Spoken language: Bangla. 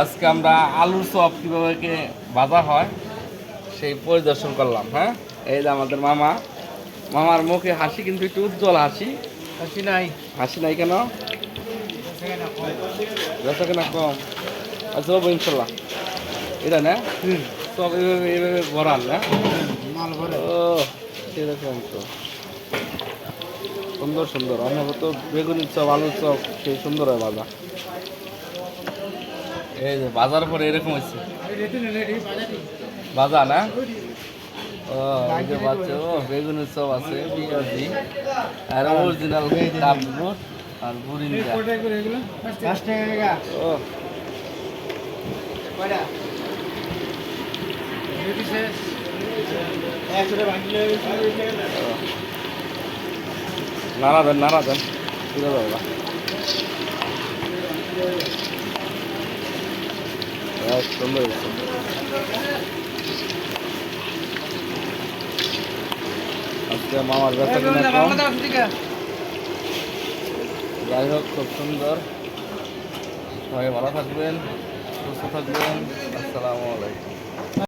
আজকে আমরা আলুর চপ কীভাবে কে ভাজা হয় সেই পরিদর্শন করলাম হ্যাঁ? এই যে আমাদের মামা মামার মুখে হাসি কিন্তু একটু উজ্জ্বল হাসি। হাসি নাই। হাসি নাই কেন? বেচা কেনা কম। আচ্ছা হব ইনশাল্লাহ। এটা না? সব এভাবে এভাবে ভরান না? মাল ভরে। ও সেরকম তো। সুন্দর সুন্দর। আমার তো বেগুনের চপ আলুর চপ সেই সুন্দর হয় বাজার এই যে বাজার পরে এরকম হয়েছে। বাজা না? ও যে ও, বেগুনের চপ আছে, পেঁয়াজি, আর অরিজিনাল। নাড়া দেন নাড়া দেন। সুন্দর। আজকে মামার ব্যথা যাই হোক, খুব সুন্দর। সবাই ভালো থাকবেন, সুস্থ থাকবেন। আসসালামু আলাইকুম।